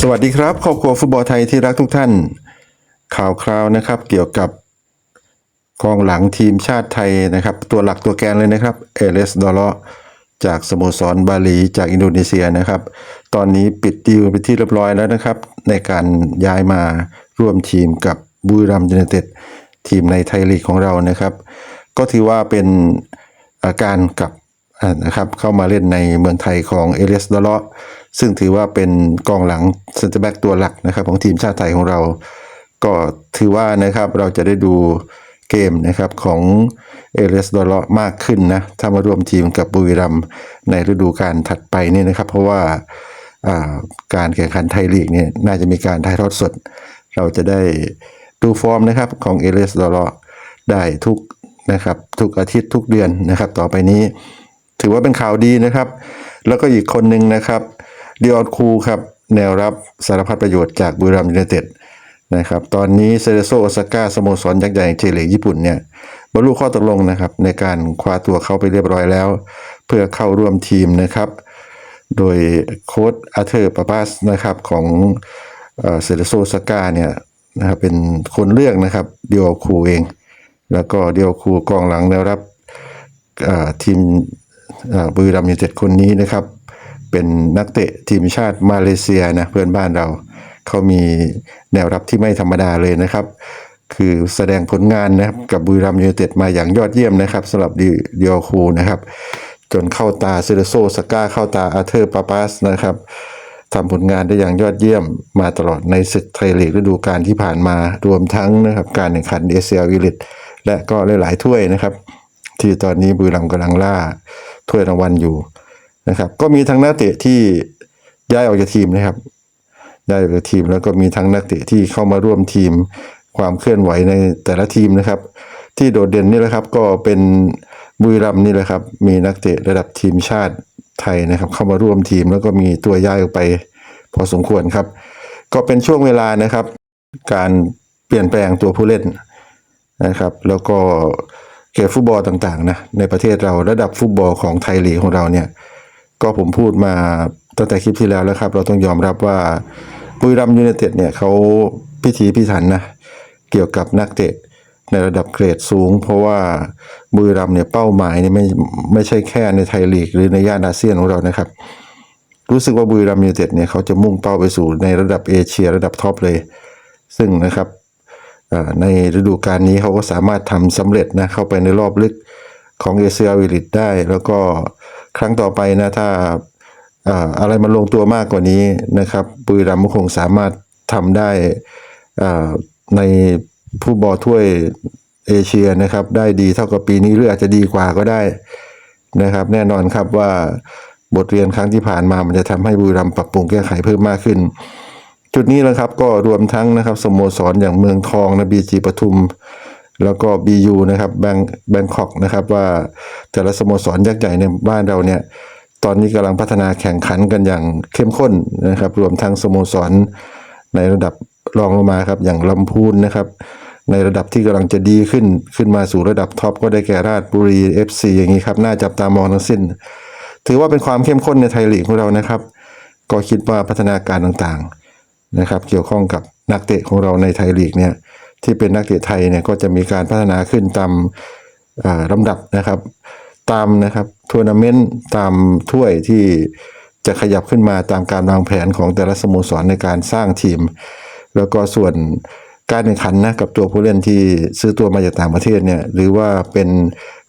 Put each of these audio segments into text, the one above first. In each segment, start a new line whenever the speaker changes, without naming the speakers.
สวัสดีครับครอบครัวฟุตบอลไทยที่รักทุกท่าน ข่าวคราวนะครับ เกี่ยวกับกองหลังทีมชาติไทยนะครับ ตัวหลักตัวแกนเลยนะครับเอเลสดอลจากสโมสรบาหลีจากอินโดนีเซียนะครับ ตอนนี้ปิดดีลไปที่เรียบร้อยแล้วนะครับ ในการย้ายมาร่วมทีมกับบุรีรัมย์ยูไนเต็ดทีมในไทยลีกของเรานะครับ ก็ถือว่าเป็นอาการกับนะครับเข้ามาเล่นในเมืองไทยของเอเลสดอล ซึ่งถือว่าเป็นกองหลังเซนเตอร์แบ็กตัวหลักนะครับของทีมชาติไทยของเรา ก็ถือว่านะครับเราจะได้ดูเกมนะครับของเอเลสดอลมากขึ้นนะถ้ามาร่วมทีมกับบุรีรัมในฤดูกาลถัดไปนี่นะครับ เพราะว่าอ่าการแข่งขันไทยลีกเนี่ยน่าจะมีการถ่ายทอดสด เราจะได้ดูฟอร์มนะครับของเอเลสดอลได้ทุกนะครับทุกอาทิตย์ทุกเดือนนะครับ ต่อไปนี้ ถือว่าเป็นข่าวดีนะครับ แล้วก็อีกคนหนึ่งนะครับ ดิออนคูครับแนวรับสารพัดประโยชน์จากบุรีรัมย์ยูไนเต็ดนะครับตอนนี้เซเรโซโอซาก้าสโมสรยักษ์ใหญ่เจลีญี่ปุ่นเนี่ยบรรลุข้อตกลงนะครับในการคว้าตัวเขาไปเรียบร้อยแล้ว เพื่อเข้าร่วมทีมนะครับ โดยโค้ชอาเธอร์ปาปาสนะครับของเซเรโซโอซาก้าเนี่ยนะครับเป็นคนเลือกนะครับเดิออคูเอง แล้วก็เดิออคูกองหลังแนวรับทีมบุรีรัมย์ยูไนเต็ดคนนี้นะครับ เป็นนักเตะทีมชาติมาเลเซียนะเพื่อนบ้านเราเขามีแนวรับที่ไม่ธรรมดาเลยนะครับ คือแสดงผลงานนะครับกับบุรีรัมย์ยูไนเต็ดมาอย่างยอดเยี่ยมนะครับสำหรับดิดิโอคูนะครับ จนเข้าตาเซเรโซสก้าเข้าตาอาเธอร์ปาปาสนะครับทำผลงานได้อย่างยอดเยี่ยมมาตลอดในศึกไทยลีกฤดูกาลที่ผ่านมารวมทั้งนะครับการแข่งขันเอเชียวิลิตและก็หลายๆถ้วยนะครับ ที่ตอนนี้บุรีรัมย์กำลังล่าถ้วยรางวัลอยู่ นะครับ ก็มีทั้งนักเตะที่ย้ายออกจากทีมนะครับย้ายออกจากทีมแล้วก็มีทั้งนักเตะที่เข้ามาร่วมทีมความเคลื่อนไหวในแต่ละทีมนะครับ ที่โดดเด่นนี่แหละครับ ก็เป็นบุรีรัมนี่แหละครับ มีนักเตะระดับทีมชาติไทยนะครับ เข้ามาร่วมทีมแล้วก็มีตัวย้ายออกไป พอสมควรครับ ก็เป็นช่วงเวลานะครับ การเปลี่ยนแปลงตัวผู้เล่นนะครับ แล้วก็เกมฟุตบอลต่างๆนะในประเทศเราระดับฟุตบอลของไทยลีกของเราเนี่ย ก็ผมพูดมาตั้งแต่คลิปที่แล้วแล้วครับ เราต้องยอมรับว่าบุรีรัมย์ยูไนเต็ดเนี่ยเขาพิถีพิถันนะ เกี่ยวกับนักเตะในระดับเกรดสูง เพราะว่าบุรีรัมเนี่ยเป้าหมายเนี่ยไม่ไม่ใช่แค่ในไทยลีกหรือในย่านอาเซียนของเรานะครับ รู้สึกว่าบุรีรัมย์ยูไนเต็ดเนี่ยเขาจะมุ่งเป้าไปสู่ในระดับเอเชียระดับท็อปเลย ซึ่งนะครับในฤดูกาลนี้เขาก็สามารถทำสำเร็จนะเข้าไปในรอบลึกของเอเชียวิลิตได้ แล้วก็ ครั้งต่อไปนะถ้าอะไรมันลงตัวมากกว่านี้นะครับบุรีรัมย์คงสามารถทำได้ในผู้บอลถ้วยเอเชียนะครับ ได้ดีเท่ากับปีนี้หรืออาจจะดีกว่าก็ได้นะครับ แน่นอนครับว่าบทเรียนครั้งที่ผ่านมามันจะทำให้บุรีรัมย์ปรับปรุงแก้ไขเพิ่มมากขึ้น จุดนี้นะครับก็รวมทั้งนะครับสโมสรอย่างเมืองทองนะบีจีปทุม แล้วก็ BU นะครับแบงแบงคอกนะครับว่าแต่ละสโมสรยักษ์ใหญ่ในบ้านเราเนี่ยตอนนี้กำลังพัฒนาแข่งขันกันอย่างเข้มข้นนะครับ รวมทั้งสโมสรในระดับรองลงมาครับอย่างลำพูนนะครับ ในระดับที่กำลังจะดีขึ้นขึ้นมาสู่ระดับท็อปก็ได้แก่ราชบุรี FC อย่างนี้ครับน่าจับตามองทั้งสิ้น ถือว่าเป็นความเข้มข้นในไทยลีกของเรานะครับ ก็คิดว่าพัฒนาการต่างๆนะครับ เกี่ยวข้องกับนักเตะของเราในไทยลีกเนี่ย ที่เป็นนักเตะไทยเนี่ยก็จะมีการพัฒนาขึ้นตามลำดับนะครับ ตามนะครับทัวร์นาเมนต์ตามถ้วยที่จะขยับขึ้นมาตามการวางแผนของแต่ละสโมสรในการสร้างทีม แล้วก็ส่วนการแข่งขันนะกับตัวผู้เล่นที่ซื้อตัวมาจากต่างประเทศเนี่ยหรือว่าเป็น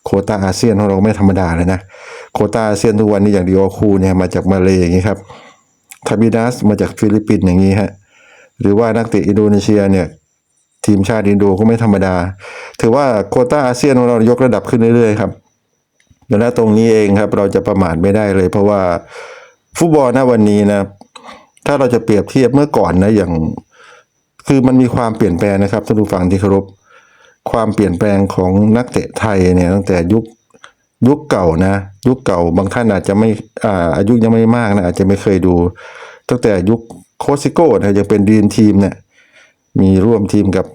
โคตาอาเซียนของเราไม่ธรรมดาเลยนะโคตาอาเซียนทุกวันนี้อย่างดีโอคูเนี่ยมาจากมาเลย์อย่างนี้ครับคาบิดัสมาจากฟิลิปปินส์อย่างนี้ฮะหรือว่านักเตะอินโดนีเซียเนี่ย ทีมชาติอินโดก็ไม่ธรรมดา ถือว่าโคต้าอาเซียนของเรายกระดับขึ้นเรื่อยๆครับดังนั้นตรงนี้เองครับเราจะประมาทไม่ได้เลย เพราะว่าฟุตบอลณวันนี้นะถ้าเราจะเปรียบเทียบเมื่อก่อนนะอย่าง คือมันมีความเปลี่ยนแปลงนะครับท่านผู้ฟังที่เคารพความเปลี่ยนแปลงของนักเตะไทยเนี่ยตั้งแต่ยุคยุคเก่านะ ยุคเก่าบางท่านอาจจะไม่อ่าอายุยังไม่มากนะอาจจะไม่เคยดู ตั้งแต่ยุคโคชซิโก้นะยังเป็นดีนทีมเนี่ยมีร่วมทีมกับ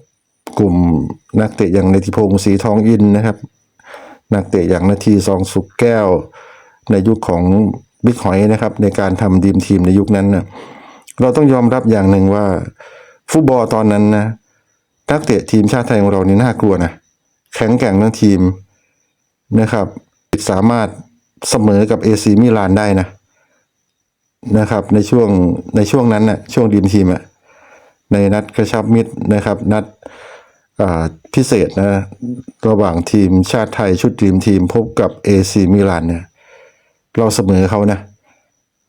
กลุ่มนักเตะอย่างในทิพงศ์ศรีทองอินนะครับ นักเตะอย่างนาทีซองสุกแก้ว ในยุคของบิ๊กหอยนะครับ ในการทำดีมทีมในยุคนั้นนะเราต้องยอมรับอย่างหนึ่งว่า ฟุตบอลตอนนั้นนะนักเตะทีมชาติไทยของเรานี่น่ากลัวนะแข็งแกร่งทั้งทีมนะครับ สามารถเสมอกับเอซีมิลานได้นะนะครับ ในช่วงในช่วงนั้นนะ่ะช่วงดีมทีมอะในนัดกระชับมิตรนะครับ นัด พิเศษนะ ระหว่างทีมชาติไทยชุดดีมทีมพบกับเอซีมิลานเนี่ยเราเสมอเขานะ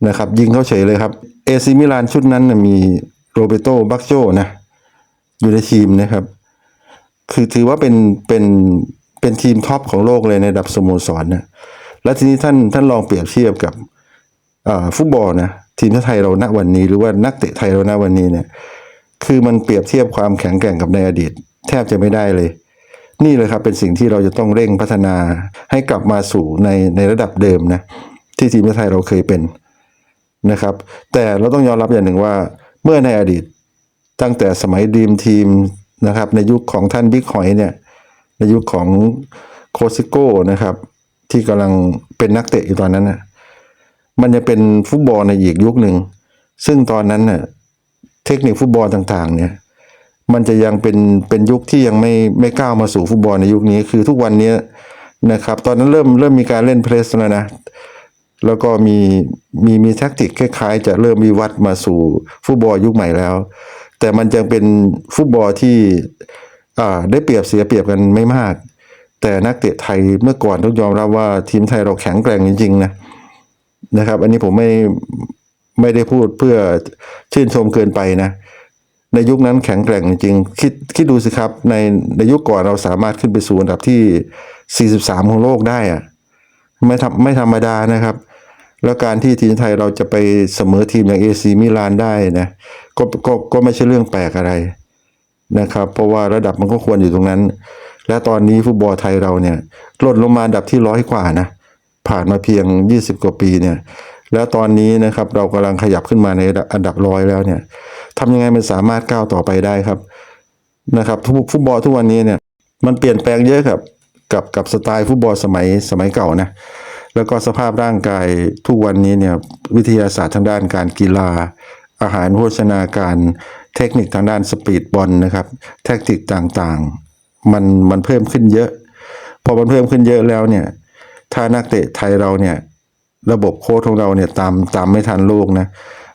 นะครับ ยิงเขาเฉยเลยครับเอซีมิลานชุดนั้นนะมีโรเบโตบักโจนะ อยู่ในทีมนะครับ คือถือว่าเป็นเป็นเป็นทีมท็อปของโลกเลยในระดับสโมสรนะแล้วทีนี้ท่านท่านลองเปรียบเทียบกับฟุตบอลนะทีมชาติไทยเราณวันนี้ หรือว่านักเตะไทยเราณวันนี้เนี่ย คือมันเปรียบเทียบความแข็งแกร่งกับในอดีต แทบจะไม่ได้เลย นี่เลยครับเป็นสิ่งที่เราจะต้องเร่งพัฒนาให้กลับมาสู่ในในระดับเดิมนะที่ทีมชาติไทยเราเคยเป็นนะครับ แต่เราต้องยอมรับอย่างหนึ่งว่า เมื่อในอดีตตั้งแต่สมัยดีมทีมนะครับ ในยุคของท่านบิ๊กหอยเนี่ยในยุคของโคซิโก้นะครับ ที่กำลังเป็นนักเตะอยู่ตอนนั้นน่ะมันจะเป็นฟุตบอลในอีกยุคหนึ่ง ซึ่งตอนนั้นน่ะเทคนิคฟุตบอลต่าง ๆ เนี่ย มันจะยังเป็นเป็นยุคที่ยังไม่ไม่ก้าวมาสู่ฟุตบอลในยุคนี้คือทุกวันนี้นะครับ ตอนนั้นเริ่มเริ่มมีการเล่นเพรสแล้วนะแล้วก็มีมีมีแท็กติกคล้ายๆ จะเริ่มมีวัดมาสู่ฟุตบอลยุคใหม่แล้ว แต่มันยังเป็นฟุตบอลที่อ่าได้เปรียบเสียเปรียบกันไม่มาก แต่นักเตะไทยเมื่อก่อนต้องยอมรับว่าทีมไทยเราแข็งแกร่งจริงๆนะนะครับ อันนี้ผมไม่ไม่ได้พูดเพื่อชื่นชมเกินไปนะ ในยุคนั้นแข็งแกร่งจริงคิดคิดดูสิครับ ในในยุคก่อนเราสามารถขึ้นไปสู่อันดับที่ 43 ของโลกได้อะไม่ทำไม่ธรรมดานะครับ แล้วการที่ทีมไทยเราจะไปเสมอทีมอย่างเอซีมิลานได้นะก็ก็ก็ไม่ใช่เรื่องแปลกอะไรนะครับ เพราะว่าระดับมันก็ควรอยู่ตรงนั้น และตอนนี้ฟุตบอลไทยเราเนี่ยลดลงมาอันดับที่ร้อยกว่านะผ่านมาเพียง 20 กว่าปีเนี่ย แล้วตอนนี้นะครับเรากำลังขยับขึ้นมาในอันดับร้อยแล้วเนี่ย ทำยังไงมันสามารถก้าวต่อไปได้ครับนะครับฟุตบอลทุกวันนี้เนี่ยมันเปลี่ยนแปลงเยอะครับกับกับสไตล์ฟุตบอลสมัยสมัยเก่านะแล้วก็สภาพร่างกายทุกวันนี้เนี่ยวิทยาศาสตร์ทางด้านการกีฬา อาหารโภชนาการเทคนิคทางด้านสปีดบอลนะครับแทคติกต่างๆมันมันเพิ่มขึ้นเยอะ พอมันเพิ่มขึ้นเยอะแล้วเนี่ยถ้านักเตะไทยเราเนี่ยระบบโค้ชของเราเนี่ยตามตามไม่ทันโลกนะ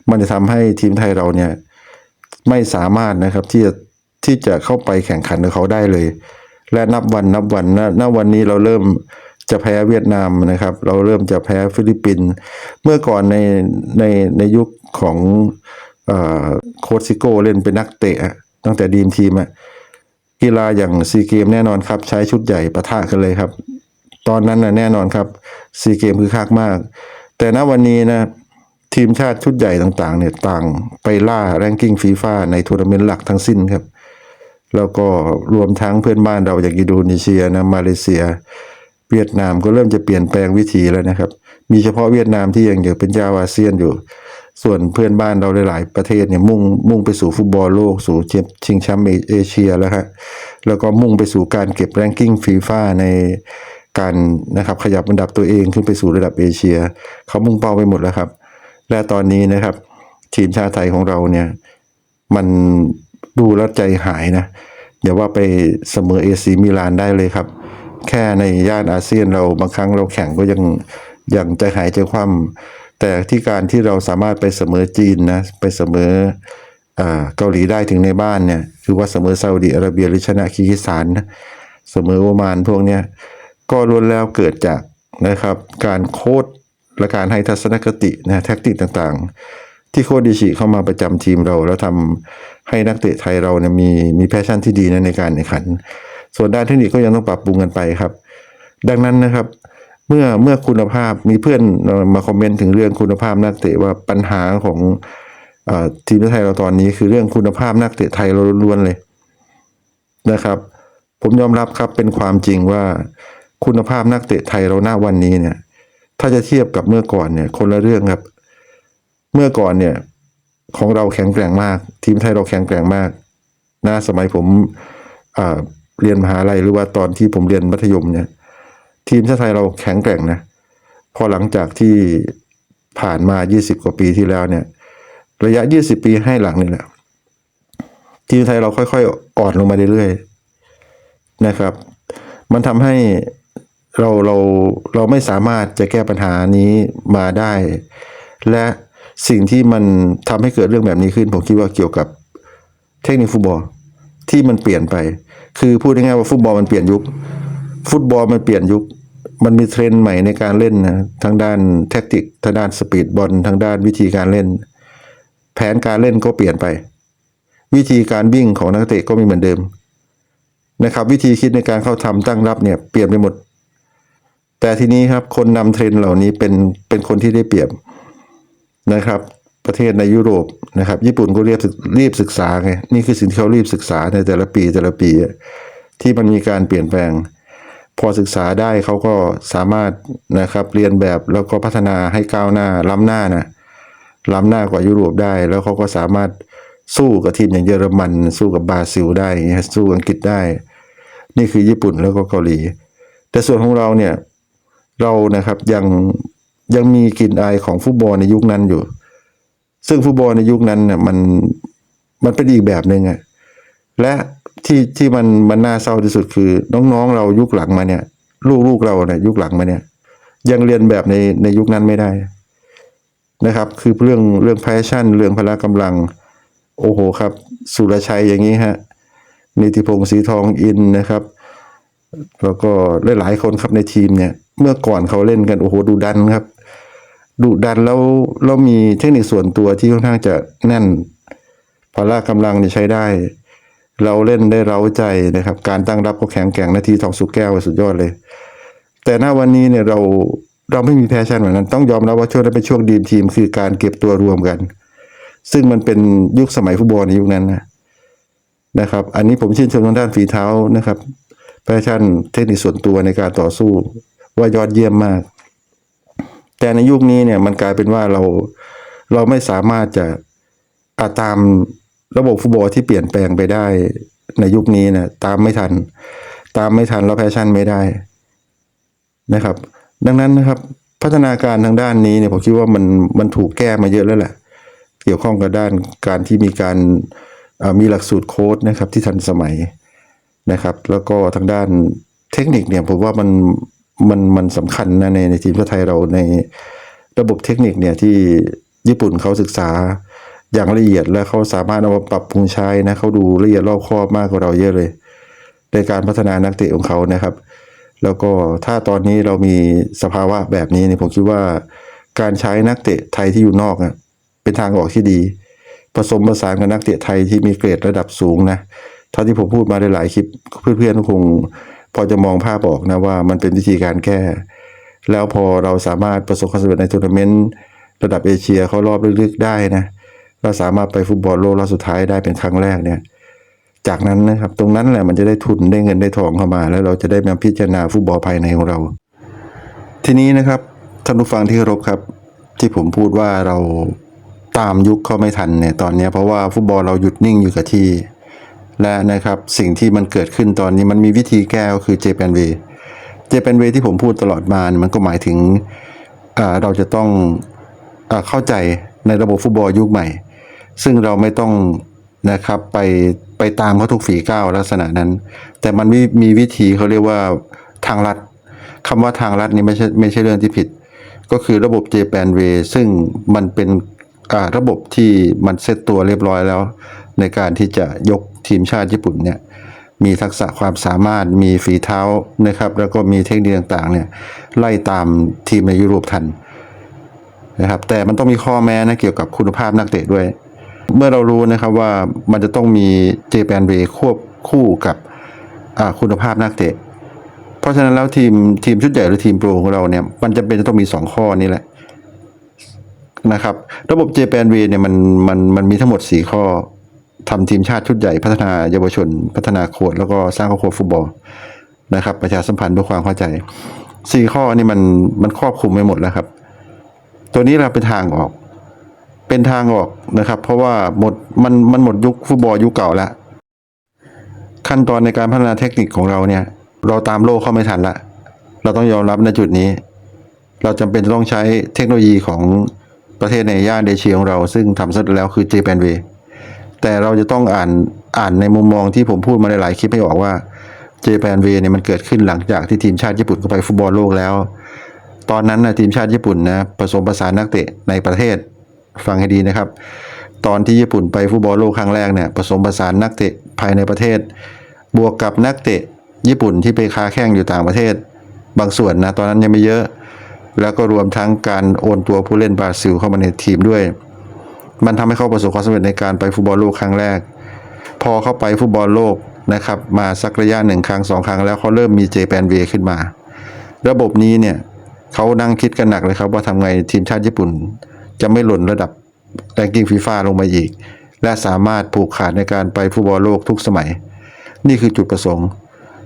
มันจะทำให้ทีมไทยเราเนี่ย ไม่สามารถนะครับที่จะที่จะเข้าไปแข่งขันกับเขาได้เลย และนับวันนับวันณณวันนี้เราเริ่มจะแพ้เวียดนามนะครับ เราเริ่มจะแพ้ฟิลิปปินส์เมื่อก่อนในในในยุคของอโคชซิโก้เล่นเป็นนักเตะ ตั้งแต่ดีมทีมอะกีฬาอย่างซีเกมแน่นอนครับ ใช้ชุดใหญ่ปะทะกันเลยครับ ตอนนั้นนะแน่นอนครับซีเกมคือคักมาก แต่ณวันนี้นะ ทีมชาติชุดใหญ่ต่างๆ เนี่ยต่างไปล่าแรงกิ้งฟีฟ่าในทัวร์นาเมนต์หลักทั้งสิ้นครับ แล้วก็รวมทั้งเพื่อนบ้านเราอย่างอินโดนีเซียนะมาเลเซีย เวียดนามก็เริ่มจะเปลี่ยนแปลงวิธีแล้วนะครับ มีเฉพาะเวียดนามที่ยังอยู่เป็นเจ้าอาเซียนอยู่ ส่วนเพื่อนบ้านเราหลาย ๆ ประเทศเนี่ยมุ่งมุ่งไปสู่ฟุตบอลโลกสู่ชิงแชมป์เอเชียแล้วฮะแล้วก็มุ่งไปสู่การเก็บแรงกิ้งฟีฟ่าในการนะครับขยับอันดับตัวเองขึ้นไปสู่ระดับเอเชีย เขามุ่งเป้าไปหมดแล้วครับ และตอนนี้นะครับ ทีมชาติไทยของเราเนี่ยมันดูแล้วใจหายนะอย่าว่าไปเสมอเอซีมิลานได้เลยครับ แค่ในย่านอาเซียนเราบางครั้งเราแข่งก็ยังยังใจหายใจคว่ำแต่ที่การที่เราสามารถไปเสมอจีนนะไปเสมออ่าเกาหลีได้ถึงในบ้านเนี่ยคือว่าเสมอซาอุดิอาระเบียหรือชนะคีร์กิสถานนะเสมอโอมานพวกเนี้ยก็ล้วนแล้วเกิดจากนะครับ การโค้ด และการให้ทัศนคตินะแทคติกต่างๆ ที่โคดิชิเข้ามาประจำทีมเรา แล้วทำให้นักเตะไทยเราเนี่ยมีมีแพชชั่นที่ดีนะในการแข่งขัน ส่วนด้านเทคนิคก็ยังต้องปรับปรุงกันไปครับ ดังนั้นนะครับ เมื่อเมื่อคุณภาพมีเพื่อนมาคอมเมนต์ถึงเรื่องคุณภาพนักเตะว่าปัญหาของอทีมไทยเราตอนนี้คือเรื่องคุณภาพนักเตะไทยเราล้วนเลยนะครับ ผมยอมรับครับเป็นความจริงว่าคุณภาพนักเตะไทยเราหน้าวันนี้เนี่ย ถ้าจะเทียบกับเมื่อก่อนเนี่ยคนละเรื่องครับ เมื่อก่อนเนี่ย ของเราแข็งแกร่งมาก ทีมไทยเราแข็งแกร่งมากนะสมัยผมเรียนมหาลัยหรือว่าตอนที่ผมเรียนมัธยมเนี่ย ทีมชาติไทยเราแข็งแกร่งนะพอหลังจากที่ผ่านมา 20 กว่าปีที่แล้วเนี่ย ระยะ 20 ปีให้หลังนี่แหละทีมไทยเราค่อยๆ อ่อนลงมาเรื่อยๆนะครับ มันทำให้ เราเราเราไม่สามารถจะแก้ปัญหานี้มาได้ และสิ่งที่มันทำให้เกิดเรื่องแบบนี้ขึ้น ผมคิดว่าเกี่ยวกับเทคนิคฟุตบอลที่มันเปลี่ยนไป คือพูดง่ายๆว่าฟุตบอลมันเปลี่ยนยุค ฟุตบอลมันเปลี่ยนยุค มันมีเทรนด์ใหม่ในการเล่นนะทางด้านแท็กติกทางด้านสปีดบอลทางด้านวิธีการเล่น แผนการเล่นก็เปลี่ยนไป วิธีการวิ่งของนักเตะก็ไม่เหมือนเดิมนะครับ วิธีคิดในการเข้าทำตั้งรับเนี่ยเปลี่ยนไปหมด แต่ทีนี้ครับคนนำเทรนด์เหล่านี้เป็นเป็นคนที่ได้เปรียบนะครับ ประเทศในยุโรปนะครับ ญี่ปุ่นก็เรียบรีบศึกษาไงนี่คือสิ่งที่เขารีบศึกษาในแต่ละปีแต่ละปี ที่มันมีการเปลี่ยนแปลง พอศึกษาได้เขาก็สามารถนะครับเรียนแบบแล้วก็พัฒนาให้ก้าวหน้าล้ำหน้านะล้ำหน้ากว่ายุโรปได้ แล้วเขาก็สามารถสู้กับทีมอย่างเยอรมัน สู้กับบราซิลได้สู้อังกฤษได้ นี่คือญี่ปุ่นแล้วก็เกาหลี แต่ส่วนของเราเนี่ย เรานะครับยังยังมีกลิ่นอายของฟุตบอลในยุคนั้นอยู่ ซึ่งฟุตบอลในยุคนั้นเนี่ยมันมันเป็นอีกแบบหนึ่งอะและที่ที่มันมันน่าเศร้าที่สุดคือน้องๆ เรายุคหลังมาเนี่ย ลูกๆเราเนี่ยยุคหลังมาเนี่ย ยังเรียนแบบในในยุคนั้นไม่ได้นะครับ คือเรื่องเรื่องแพชชั่น เรื่องพละกำลัง โอ้โหครับ สุรชัยอย่างนี้ฮะนิติพงศ์ศรีทองอินนะครับ แล้วก็หลายๆคนครับในทีมเนี่ย เมื่อก่อนเขาเล่นกันโอ้โหดูดันครับดุดันแล้วแล้วมีเทคนิคส่วนตัวที่ค่อนข้างจะแน่นพละกำลังเนี่ยใช้ได้ เราเล่นได้เร้าใจนะครับ การตั้งรับก็แข็งแกร่งนาทีทองสุกแก้วสุดยอดเลย แต่หน้าวันนี้เนี่ยเราเราไม่มีแพชชั่นเหมือนกันต้องยอมรับว่าช่วงนั้นเป็นช่วงดีมทีม คือการเก็บตัวรวมกัน ซึ่งมันเป็นยุคสมัยฟุตบอลในยุคนั้นนะนะครับ อันนี้ผมชื่นชมทางด้านฝีเท้านะครับแพชชั่นเทคนิคส่วนตัวในการต่อสู้ ว่ายอดเยี่ยมมาก แต่ในยุคนี้เนี่ยมันกลายเป็นว่าเราเราไม่สามารถจะอาตามระบบฟุตบอลที่เปลี่ยนแปลงไปได้ในยุคนี้นะตามไม่ทัน ตามไม่ทันแล้วแพชชั่นไม่ได้นะครับ ดังนั้นนะครับพัฒนาการทางด้านนี้เนี่ยผมคิดว่ามันมันถูกแก้มาเยอะแล้วแหละ เกี่ยวข้องกับด้านการที่มีการมีหลักสูตรโค้ดนะครับที่ทันสมัยนะครับ แล้วก็ทางด้านเทคนิคเนี่ยผมว่ามัน มันมันสำคัญนะในในทีมชาติไทยเราในระบบเทคนิคเนี่ยที่ญี่ปุ่นเขาศึกษาอย่างละเอียดและเขาสามารถเอามาปรับปรุงใช้นะเขาดูละเอียดรอบคอบมากกว่าเราเยอะเลย ในการพัฒนานักเตะของเขานะครับ แล้วก็ถ้าตอนนี้เรามีสภาวะแบบนี้เนี่ยผมคิดว่า การใช้นักเตะไทยที่อยู่นอกอะเป็นทางออกที่ดี ผสมผสานกับนักเตะไทยที่มีเกรดระดับสูงนะเท่าที่ผมพูดมาหลายๆคลิปเพื่อนๆคง พอจะมองภาพออกนะว่ามันเป็นวิธีการแก้ แล้วพอเราสามารถประสบความสำเร็จในทัวร์นาเมนต์ระดับเอเชียเขารอบลึกๆได้นะเราสามารถไปฟุตบอลโลกรอบสุดท้ายได้เป็นครั้งแรกเนี่ยจากนั้นนะครับตรงนั้นแหละมันจะได้ทุนได้เงินได้ทองเข้ามา แล้วเราจะได้มาพิจารณาฟุตบอลภายในของเรา ทีนี้นะครับท่านผู้ฟังที่เคารพครับ ที่ผมพูดว่าเราตามยุคเขาไม่ทันเนี่ยตอนนี้เพราะว่าฟุตบอลเราหยุดนิ่งอยู่กับที่ และนะครับสิ่งที่มันเกิดขึ้นตอนนี้มันมีวิธีแก้ก็คือเจแปนเวเจแปนเวที่ผมพูดตลอดมามันก็หมายถึงเราจะต้องอเข้าใจในระบบฟุตบอลยุคใหม่ ซึ่งเราไม่ต้องนะครับไปไปตามเขาทุกฝีก้าวลักษณะนั้น แต่มันมีมีวิธีเขาเรียกว่าทางลัดคำว่าทางลัดนี่ไม่ใช่ไม่ใช่เรื่องที่ผิด ก็คือระบบ Japan Way ซึ่งมันเป็นระบบที่มันเซตตัวเรียบร้อยแล้ว ในการที่จะยกทีมชาติญี่ปุ่นเนี่ยมีทักษะความสามารถมีฝีเท้านะครับ แล้วก็มีเทคนิคต่างๆเนี่ยไล่ตามทีมในยุโรปทันนะครับแต่มันต้องมีข้อแม้นะเกี่ยวกับคุณภาพนักเตะด้วย เมื่อเรารู้นะครับว่ามันจะต้องมีเจแปนเวควบคู่กับคุณภาพนักเตะ เพราะฉะนั้นแล้วทีมทีมชุดใหญ่หรือทีมโปรของเราเนี่ยมันจะเป็นจะต้องมี 2 ข้อนี้แหละนะครับ ระบบเจแปนเวเนี่ยมันมันมันมีทั้งหมด 4 ข้อ ทำทีมชาติชุดใหญ่พัฒนาเยาวชน พัฒนาโค้ดแล้วก็สร้างครอบครัวฟุตบอลนะครับ ประชาสัมพันธ์เพื่อความเข้าใจ4ข้อนี่มันมันครอบคลุมไปหมดแล้วครับ ตัวนี้เราเป็นทางออก เป็นทางออกนะครับ เพราะว่าหมดมันมันหมดยุคฟุตบอลยุคเก่าแล้วขั้นตอนในการพัฒนาเทคนิคของเราเนี่ย เราตามโลกเข้าไม่ทันละ เราต้องยอมรับในจุดนี้ เราจำเป็นจะต้องใช้เทคโนโลยีของประเทศในย่านเอเชียของเรา ซึ่งทำซะแล้วคือ j p a n Way แต่เราจะต้องอ่านอ่านในมุมมองที่ผมพูดมาหลายๆคลิปให้ออกว่า Japan Way เนี่ยมันเกิดขึ้นหลังจากที่ทีมชาติญี่ปุ่นเข้าไปฟุตบอลโลกแล้ว ตอนนั้นนะทีมชาติญี่ปุ่นนะผสมผสานนักเตะในประเทศฟังให้ดีนะครับ ตอนที่ญี่ปุ่นไปฟุตบอลโลกครั้งแรกเนี่ยผสมผสานนักเตะภายในประเทศ บวกกับนักเตะญี่ปุ่นที่ไปค้าแข่งอยู่ต่างประเทศ บางส่วนนะตอนนั้นยังไม่เยอะ แล้วก็รวมทั้งการโอนตัวผู้เล่นบราซิลเข้ามาในทีมด้วย มันทำให้เขาประสบความสำเร็จในการไปฟุตบอลโลกครั้งแรก พอเข้าไปฟุตบอลโลกนะครับมาสักระยะหนึ่งครั้งสองครั้งแล้วเขาเริ่มมีเจแปนเวขึ้นมา ระบบนี้เนี่ยเขานั่งคิดกันหนักเลยครับว่าทำไงทีมชาติญี่ปุ่น จะไม่หล่นระดับแรงกิ้งฟีฟ่าลงมาอีก และสามารถผูกขาดในการไปฟุตบอลโลกทุกสมัย นี่คือจุดประสงค์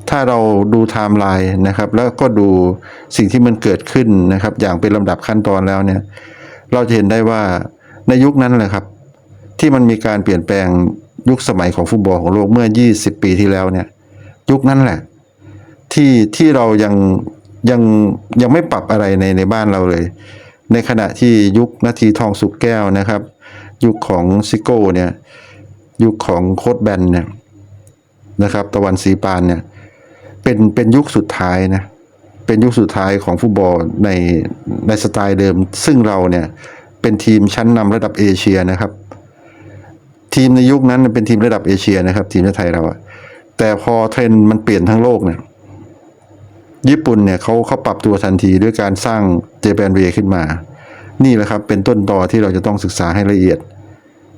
ถ้าเราดูไทม์ไลน์นะครับ แล้วก็ดูสิ่งที่มันเกิดขึ้นนะครับ อย่างเป็นลำดับขั้นตอนแล้วเนี่ย เราจะเห็นได้ว่า ในยุคนั้นแหละครับ ที่มันมีการเปลี่ยนแปลงยุคสมัยของฟุตบอลของโลกเมื่อ 20 ปีที่แล้วเนี่ย ยุคนั้นแหละ ที่ที่เรายังยังยังไม่ปรับอะไรในในบ้านเราเลย ในขณะที่ยุคนาทีทองสุกแก้วนะครับ ยุคของซิโก้เนี่ย ยุคของโค้ดแบนเนี่ยนะครับ ตะวันสีปานเนี่ย เป็นเป็นยุคสุดท้ายนะเป็นยุคสุดท้ายของฟุตบอลในในสไตล์เดิม ซึ่งเราเนี่ย เป็นทีมชั้นนำระดับเอเชียนะครับ ทีมในยุคนั้นเป็นทีมระดับเอเชียนะครับ ทีมชาติไทยเราอะแต่พอเทรนด์มันเปลี่ยนทั้งโลกเนี่ยญี่ปุ่นเนี่ยเขาเขาปรับตัวทันทีด้วยการสร้างเจแปนเวขึ้นมา นี่แหละครับเป็นต้นตอที่เราจะต้องศึกษาให้ละเอียด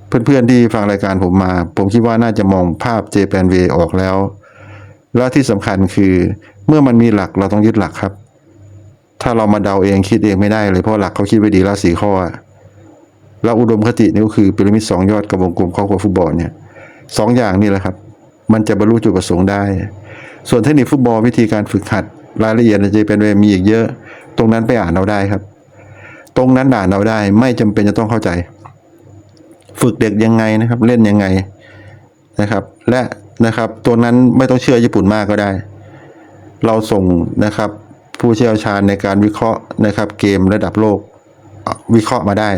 เพื่อนๆที่ฟังรายการผมมา ผมคิดว่าน่าจะมองภาพเจแปนเวออกแล้ว และที่สำคัญคือเมื่อมันมีหลักเราต้องยึดหลักครับ ถ้าเรามาเดาเองคิดเองไม่ได้เลยเพราะหลักเขาคิดไว้ดีแล้วสี่ข้อ แล้วอุดมคตินี่ก็คือพีระมิดสองยอดกับวงกลมครอบครัวฟุตบอลเนี่ยสองอย่างนี่แหละครับ มันจะบรรลุจุดประสงค์ได้ ส่วนเทคนิคฟุตบอลวิธีการฝึกหัด รายละเอียดในเป็นเวมีอีกเยอะ ตรงนั้นไปอ่านเอาได้ครับ ตรงนั้นอ่านเอาได้ไม่จำเป็นจะต้องเข้าใจ ฝึกเด็กยังไงนะครับ เล่นยังไงนะครับ และนะครับตัวนั้นไม่ต้องเชื่อญี่ปุ่นมากก็ได้ เราส่งนะครับ ผู้เชี่ยวชาญในการวิเคราะห์นะครับ เกมระดับโลกวิเคราะห์มาได้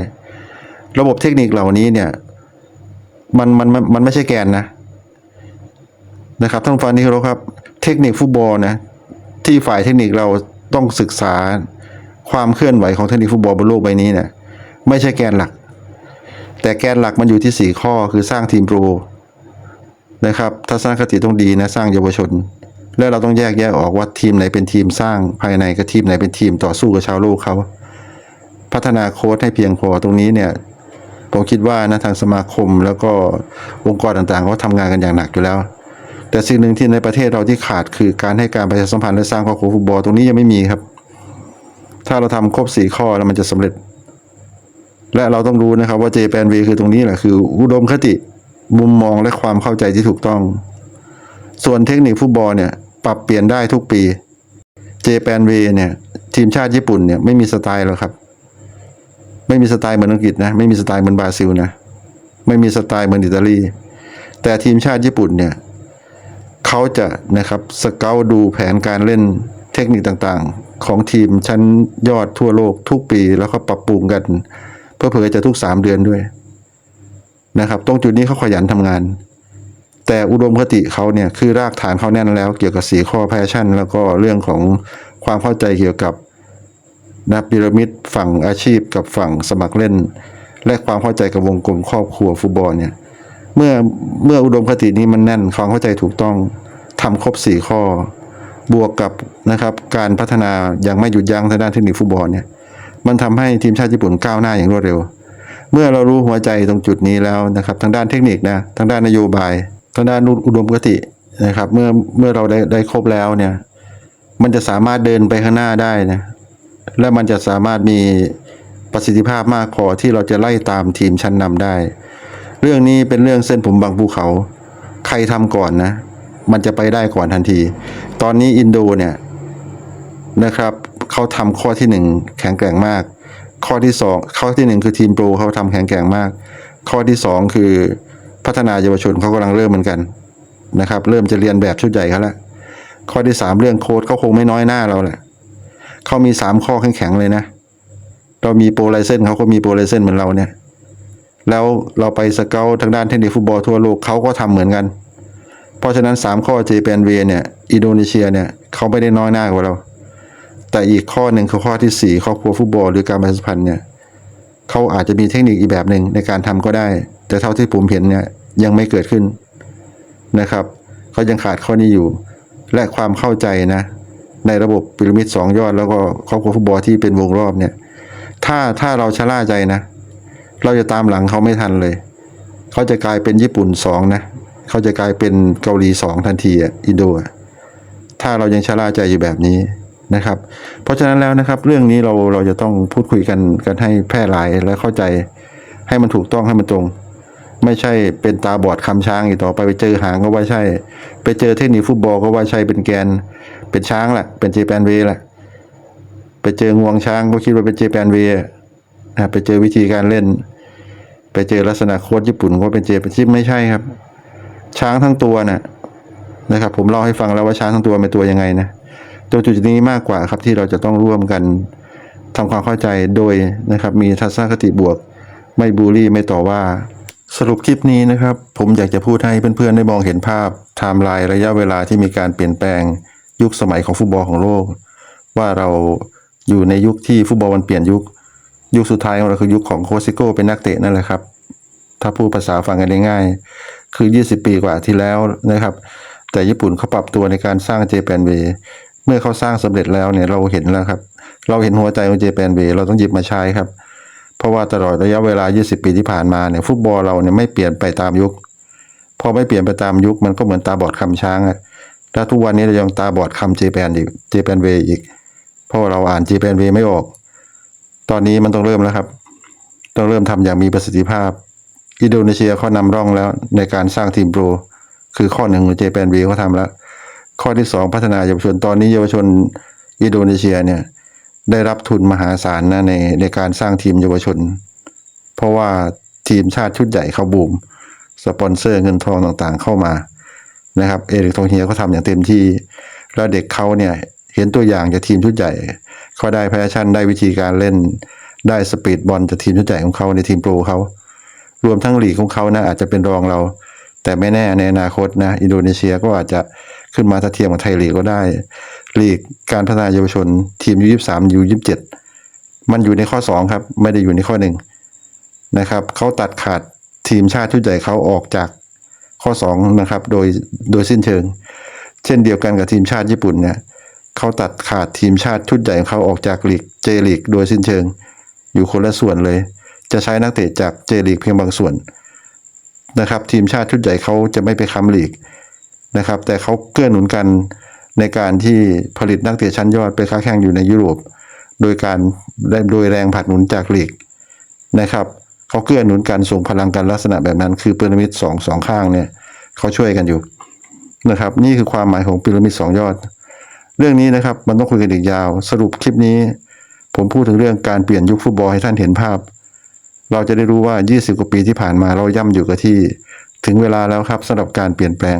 ระบบเทคนิคเหล่านี้เนี่ย มันมันมันมันไม่ใช่แกนนะ นะครับท่านผู้ฟังที่เคาครับ เทคนิคฟุตบอลนะ ที่ฝ่ายเทคนิคเราต้องศึกษาความเคลื่อนไหวของเทคนิคฟุตบอลบนโลกใบนี้เนี่ยไม่ใช่แกนหลัก แต่แกนหลักมันอยู่ที่สี่ข้อคือสร้างทีมโปรนะครับทัศนคติต้องดีนะสร้างเยาวชน และเราต้องแยกแยะออกว่าทีมไหนเป็นทีมสร้างภายในกับทีมไหนเป็นทีมต่อสู้กับชาวโลกเขาพัฒนาโค้ชให้เพียงพอตรงนี้เนี่ย ผมคิดว่านะทางสมาคมแล้วก็องค์กรต่างๆเขาทำงานกันอย่างหนักอยู่แล้ว แต่สิ่งหนึ่งที่ในประเทศเราที่ขาดคือการให้การประชาสัมพันธ์และสร้างครอบครัวฟุตบอลตรงนี้ยังไม่มีครับ ถ้าเราทำครบสี่ข้อแล้วมันจะสำเร็จ และเราต้องรู้นะครับว่าเจแปนวีคือตรงนี้แหละคือ อุดมคติมุมมองและความเข้าใจที่ถูกต้อง ส่วนเทคนิคฟุตบอลเนี่ยปรับเปลี่ยนได้ทุกปี เจแปนวีเนี่ยทีมชาติญี่ปุ่นเนี่ยไม่มีสไตล์หรอกครับ ไม่มีสไตล์เหมือนอังกฤษนะไม่มีสไตล์เหมือนบราซิลนะไม่มีสไตล์เหมือนอิตาลี แต่ทีมชาติญี่ปุ่นเนี่ยเขาจะนะครับสเกลดูแผนการเล่นเทคนิคต่างๆ ของทีมชั้นยอดทั่วโลกทุกปีแล้วก็ปรับปรุงกัน เพื่อเผยจะทุกสามเดือนด้วยนะครับ ตรงจุดนี้เขาขยันทำงาน แต่อุดมคติเขาเนี่ยคือรากฐานเขาแน่นแล้ว เกี่ยวกับสีข้อแพชชั่น แล้วก็เรื่องของความเข้าใจเกี่ยวกับ นะพีระมิดฝั่งอาชีพกับฝั่งสมัครเล่น และความเข้าใจกับวงกลมครอบครัวฟุตบอลเนี่ยเมื่อเมื่ออุดมคตินี้มันแน่นความเข้าใจถูกต้องทำครบสี่ข้อ บวกกับนะครับการพัฒนาอย่างไม่หยุดยั้งทางด้านเทคนิคฟุตบอลเนี่ยมันทำให้ทีมชาติญี่ปุ่นก้าวหน้าอย่างรวดเร็ว เมื่อเรารู้หัวใจตรงจุดนี้แล้วนะครับทางด้านเทคนิคนะทางด้านนโยบาย ทางด้านอุดมคตินะครับเมื่อเมื่อเราได้ได้ครบแล้วเนี่ยมันจะสามารถเดินไปข้างหน้าได้นะ และมันจะสามารถมีประสิทธิภาพมากพอที่เราจะไล่ตามทีมชั้นนำได้ เรื่องนี้เป็นเรื่องเส้นผมบางภูเขา ใครทำก่อนนะ มันจะไปได้ก่อนทันที ตอนนี้อินโดเนี่ยนะครับเขาทำข้อที่หนึ่งแข็งแกร่งมาก ข้อที่สองข้อที่หนึ่งคือทีมโปรเขาทำแข็งแกร่งมาก ข้อที่สองคือพัฒนาเยาวชนเขากำลังเริ่มเหมือนกันนะครับ เริ่มจะเรียนแบบชุดใหญ่เขาแล้วข้อที่สามเรื่องโค้ดเขาคงไม่น้อยหน้าเราแหละ เขามีสามข้อแข็งๆเลยนะ เรามีโปรไลเซนเขาก็มีโปรไลเซนเหมือนเราเนี่ย แล้วเราไปสเกลทางด้านเทคนิคฟุตบอลทั่วโลกเขาก็ทำเหมือนกัน เพราะฉะนั้น 3 ข้อ JPN V เวเนี่ย อินโดนีเซียเนี่ยเขาไม่ได้น้อยหน้ากว่าเรา แต่อีกข้อหนึ่งคือข้อที่ 4 ครอบครัวฟุตบอลหรือการประชาสัมพันธ์เนี่ยเขาอาจจะมีเทคนิคอีกแบบหนึ่งในการทำก็ได้ แต่เท่าที่ผมเห็นเนี่ยยังไม่เกิดขึ้นนะครับเขายังขาดข้อนี้อยู่ และความเข้าใจนะ ในระบบพีระมิดสองยอด แล้วก็ครอบครัวฟุตบอลที่เป็นวงรอบเนี่ย ถ้าถ้าเราชะล่าใจนะ เราจะตามหลังเขาไม่ทันเลย เขาจะกลายเป็นญี่ปุ่นสองนะ เขาจะกลายเป็นเกาหลีสองทันทีอะอินโดอะถ้าเรายังชะล่าใจอยู่แบบนี้นะครับ เพราะฉะนั้นแล้วนะครับ เรื่องนี้เราเราจะต้องพูดคุยกันกันให้แพร่หลายและเข้าใจให้มันถูกต้องให้มันตรง ไม่ใช่เป็นตาบอดคำช้างอีกต่อไปไปเจอหางก็ว่าใช่ ไปเจอเทคนิคฟุตบอลก็ว่าใช่เป็นแกน เป็นช้างแหละเป็นเจแปนเวแหละไปเจองวงช้างก็คิดว่าเป็นเจแปนเวนะไปเจอวิธีการเล่น ไปเจอลักษณะโค้ชญี่ปุ่นก็เป็นเจแปนชิปไม่ใช่ครับ ช้างทั้งตัวน่ะนะครับ ผมเล่าให้ฟังแล้วว่าช้างทั้งตัวเป็นตัวยังไงนะตัวจุดนี้มากกว่าครับที่เราจะต้องร่วมกันทำความเข้าใจโดยนะครับ มีทัศนคติบวก ไม่บูลลี่ไม่ต่อว่า สรุปคลิปนี้นะครับ ผมอยากจะพูดให้เพื่อนๆได้มองเห็นภาพไทม์ไลน์ระยะเวลาที่มีการเปลี่ยนแปลง ยุคสมัยของฟุตบอลของโลก ว่าเราอยู่ในยุคที่ฟุตบอลมันเปลี่ยนยุค ยุคสุดท้ายของเราคือยุคของโคชซิโก้เป็นนักเตะนั่นแหละครับ ถ้าพูดภาษาฟังกันได้ง่าย คือ 20 ปีกว่าที่แล้วนะครับ แต่ญี่ปุ่นเขาปรับตัวในการสร้างเจแปนเวเมื่อเขาสร้างสำเร็จแล้วเนี่ยเราเห็นแล้วครับ เราเห็นหัวใจของเจแปนเวเราต้องหยิบมาใช้ครับ เพราะว่าตลอดระยะเวลา 20 ปีที่ผ่านมาเนี่ยฟุตบอลเราเนี่ยไม่เปลี่ยนไปตามยุค พอไม่เปลี่ยนไปตามยุคมันก็เหมือนตาบอดคำช้างอะ แล้วทุกวันนี้เรายังตาบอดคำเจแปนอีกเจแปนเวอีก เพราะเราอ่านเจแปนเวไม่ออก ตอนนี้มันต้องเริ่มแล้วครับ ต้องเริ่มทำอย่างมีประสิทธิภาพ อินโดนีเซียเขานำร่องแล้วในการสร้างทีมโปร คือข้อหนึ่งของเจแปนวีเขาทำแล้ว ข้อที่สองพัฒนาเยาวชนตอนนี้เยาวชนอินโดนีเซียเนี่ยได้รับทุนมหาศาลนะในในการสร้างทีมเยาวชน เพราะว่าทีมชาติชุดใหญ่เขาบูม สปอนเซอร์เงินทองต่างๆเข้ามา นะครับ เอริกทองเฮียเขาทำอย่างเต็มที่ แล้วเด็กเขาเนี่ยเห็นตัวอย่างจากทีมชุดใหญ่เขาได้แพชชั่นได้วิธีการเล่น ได้สปีดบอลจากทีมชุดใหญ่ของเขาในทีมโปรเขารวมทั้งหลีกของเขานะอาจจะเป็นรองเรา แต่ไม่แน่ในอนาคตนะ อินโดนีเซียก็อาจจะขึ้นมาทัดเทียมกับไทยลีกก็ได้ลีกการพัฒนาเยาวชน ทีมยูยี่สามยูยี่สิบเจ็ดมันอยู่ในข้อสองครับ ไม่ได้อยู่ในข้อหนึ่งนะครับเขาตัดขาดทีมชาติชุดใหญ่เขาออกจาก ข้อสองนะครับโดยโดยสิ้นเชิง เช่นเดียวกันกับทีมชาติญี่ปุ่นเนี่ยเขาตัดขาดทีมชาติชุดใหญ่ของเขาออกจากลีกเจลีกโดยสิ้นเชิง อยู่คนละส่วนเลย จะใช้นักเตะจากเจลีกเพียงบางส่วนนะครับ ทีมชาติชุดใหญ่เขาจะไม่ไปค้ำลีกนะครับ แต่เขาเกื้อหนุนกันในการที่ผลิตนักเตะชั้นยอดไปค้าแข่งอยู่ในยุโรป โดยการโดยแรงผลักหนุนจากลีกนะครับ เขาเกื้อหนุนกันส่งพลังกันลักษณะแบบนั้น คือพีระมิดสองสองข้างเนี่ยเขาช่วยกันอยู่นะครับ นี่คือความหมายของพีระมิดสองยอด เรื่องนี้นะครับมันต้องคุยกันอีกยาว สรุปคลิปนี้ ผมพูดถึงเรื่องการเปลี่ยนยุคฟุตบอลให้ท่านเห็นภาพ เราจะได้รู้ว่า 20 กว่าปีที่ผ่านมาเราย่ำอยู่กับที่ ถึงเวลาแล้วครับสำหรับการเปลี่ยนแปลง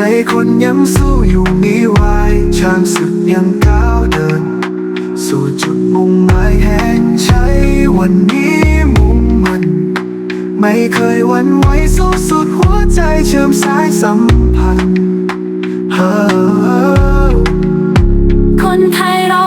ใจคนยังสู้อยู่มีวา
ยช่างสึกยังก้าวเดิน สู่จุดมุ่งหมายแห่งชัยวันนี้มุ่งมันไม่เคยวันไหวสู้สุดหัวใจเชื่อมสายสัมพันธ์
คนไทยเรา